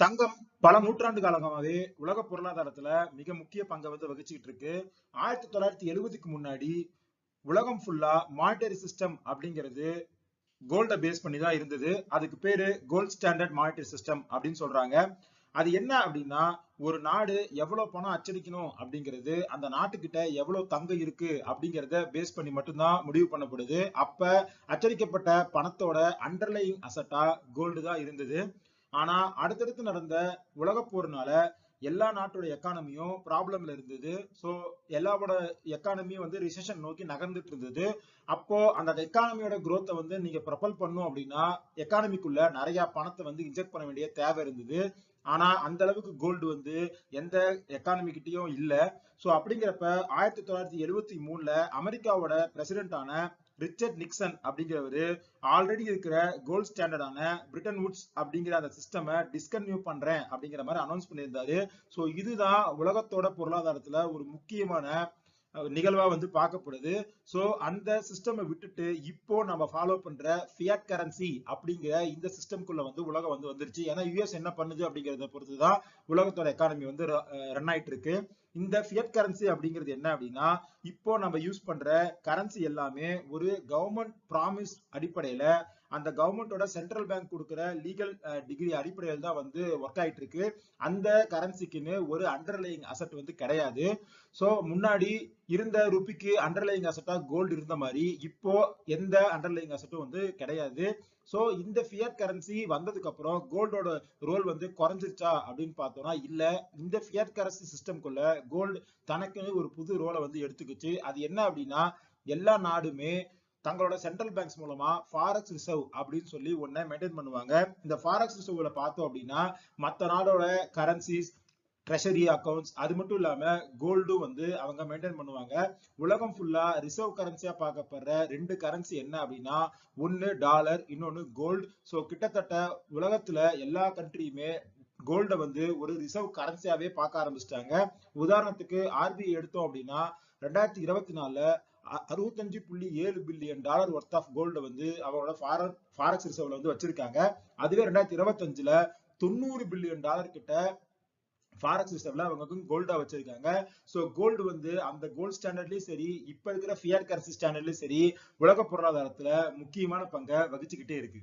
தங்கம் பல நூற்றாண்டு காலமாகவே உலக பொருளாதாரத்துல மிக முக்கிய பங்கை வந்து வகிச்சுக்கிட்டு இருக்கு. ஆயிரத்தி தொள்ளாயிரத்தி எழுபதுக்கு முன்னாடி உலகம் ஃபுல்லா மானிட்டரி சிஸ்டம் அப்படிங்கிறது கோல்ட பேஸ் பண்ணி தான் இருந்தது. அதுக்கு பேரு கோல்ட் ஸ்டாண்டர்ட் மானிட்டரி சிஸ்டம் அப்படின்னு சொல்றாங்க. அது என்ன அப்படின்னா ஒரு நாடு எவ்வளவு பணம் அச்சடிக்கணும் அப்படிங்கிறது அந்த நாட்டுக்கிட்ட எவ்வளவு தங்கம் இருக்கு அப்படிங்கிறத பேஸ் பண்ணி மட்டும்தான் முடிவு பண்ணப்படுது. அப்ப அச்சடிக்கப்பட்ட பணத்தோட அண்டர்லைங் அசட்டா கோல்டு தான் இருந்தது. ஆனா அடுத்தடுத்து நடந்த உலக போர்னால எல்லா நாட்டோட எக்கானமியும் ப்ராப்ளம்ல இருந்தது. ஸோ எல்லாவோட எக்கானமியும் வந்து ரிசெஷன் நோக்கி நகர்ந்துட்டு இருந்தது. அப்போ அந்த எக்கானமியோட குரோத்தை வந்து நீங்க ப்ரொபல் பண்ணும் அப்படின்னா எக்கானமிக்குள்ள நிறைய பணத்தை வந்து இன்ஜெக்ட் பண்ண வேண்டிய தேவை இருந்தது. ஆனா அந்த அளவுக்கு கோல்டு வந்து எந்த எக்கானமி கிட்டயும் இல்ல. அப்படிங்கிறப்ப ஆயிரத்தி தொள்ளாயிரத்தி எழுபத்தி மூணுல அமெரிக்காவோட பிரசிடென்டான ரிச்சர்ட் நிக்சன் அப்படிங்கிறவரு ஆல்ரெடி இருக்கிற கோல்ட் ஸ்டாண்டர்டான பிரிட்டன் வுட்ஸ் அப்படிங்கிற அந்த சிஸ்டமை டிஸ்கன்யூ பண்றேன் அப்படிங்கிற மாதிரி அனௌன்ஸ் பண்ணியிருந்தாரு. ஸோ இதுதான் உலகத்தோட பொருளாதாரத்துல ஒரு முக்கியமான நிகழ்வா வந்து பார்க்கப்படுது. ஸோ அந்த சிஸ்டமை விட்டுட்டு இப்போ நம்ம ஃபாலோ பண்ற ஃபியட் கரன்சி அப்படிங்கிற இந்த சிஸ்டம்குள்ள வந்து உலகம் வந்து வந்துருச்சு. ஏன்னா யுஎஸ் என்ன பண்ணுது அப்படிங்கறத பொறுத்து தான் உலகத்தோட எக்கானமி வந்து ரன் ஆயிட்டு இருக்கு. இந்த ஃபியட் கரன்சி அப்படிங்கிறது என்ன அப்படின்னா இப்போ நம்ம யூஸ் பண்ற கரன்சி எல்லாமே ஒரு கவர்மெண்ட் ப்ராமிஸ் அடிப்படையில அந்த கவர்மெண்டோட சென்ட்ரல் பேங்க் கொடுக்குற லீகல் டிகிரி அடிப்படையில் தான் வந்து ஒர்க் ஆயிட்டு இருக்கு அந்த கரன்சிக்குன்னு ஒரு அண்டர்லைங் அசட் வந்து கிடையாது. ஸோ முன்னாடி இருந்த ருபிக்கு அண்டர்லைங் அசட்டா கோல்டு இருந்த மாதிரி இப்போ எந்த அண்டர்லைங் அசட்டும் வந்து கிடையாது. ஸோ இந்த ஃபியட் கரன்சி வந்ததுக்கு அப்புறம் கோல்டோட ரோல் வந்து குறைஞ்சிருச்சா அப்படின்னு பார்த்தோம்னா இல்ல. இந்த ஃபியட் கரன்சி சிஸ்டம்குள்ள கோல்டு தனக்குன்னு ஒரு புது ரோலை வந்து எடுத்துக்கிச்சு. அது என்ன அப்படின்னா எல்லா நாடுமே தங்களோட சென்ட்ரல் பேங்க்ஸ் மூலமா ஃபாரக்ஸ் ரிசர்வ் அப்படின்னு சொல்லி ஒன்ன மெயின்டைன் பண்ணுவாங்க. இந்த ஃபாரக்ஸ் ரிசர்வ்ல பார்த்தோம் அப்படின்னா மற்ற நாடோட கரன்சிஸ் ட்ரெஷரி அக்கவுண்ட்ஸ் அது மட்டும் இல்லாம கோல்டும் வந்து அவங்க மெயின்டைன் பண்ணுவாங்க. உலகம் ஃபுல்லா ரிசர்வ் கரன்சியா பார்க்கப்படுற ரெண்டு கரன்சி என்ன அப்படின்னா ஒன்னு டாலர் இன்னொன்னு கோல்டு ஸோ கிட்டத்தட்ட உலகத்துல எல்லா கண்ட்ரியுமே கோல்டை வந்து ஒரு ரிசர்வ் கரன்சியாவே பார்க்க ஆரம்பிச்சிட்டாங்க. உதாரணத்துக்கு ஆர்பிஐ எடுத்தோம் அப்படின்னா ரெண்டாயிரத்தி இருபத்தி நாலுல அ- அறுபத்தஞ்சு புள்ளி ஏழு billion dollar worth of gold வந்து அவங்களோட ஃபாரக்ஸ் ரிசர்வ்ல வந்து வச்சிருக்காங்க. அதுவே ரெண்டாயிரத்தி இருபத்தஞ்சுல தொண்ணூறு பில்லியன் டாலர் கிட்ட ஃபாரக்ஸ் ரிசர்வ்ல அவங்க கோல்டா வச்சிருக்காங்க. சோ கோல்டு வந்து அந்த கோல்ட் ஸ்டாண்டர்ட்லயும் சரி இப்ப இருக்கிற ஃபியர் கரன்சி ஸ்டாண்டர்ட்லயும் சரி உலக பொருளாதாரத்துல முக்கியமான பங்கை வகிச்சுக்கிட்டே இருக்கு.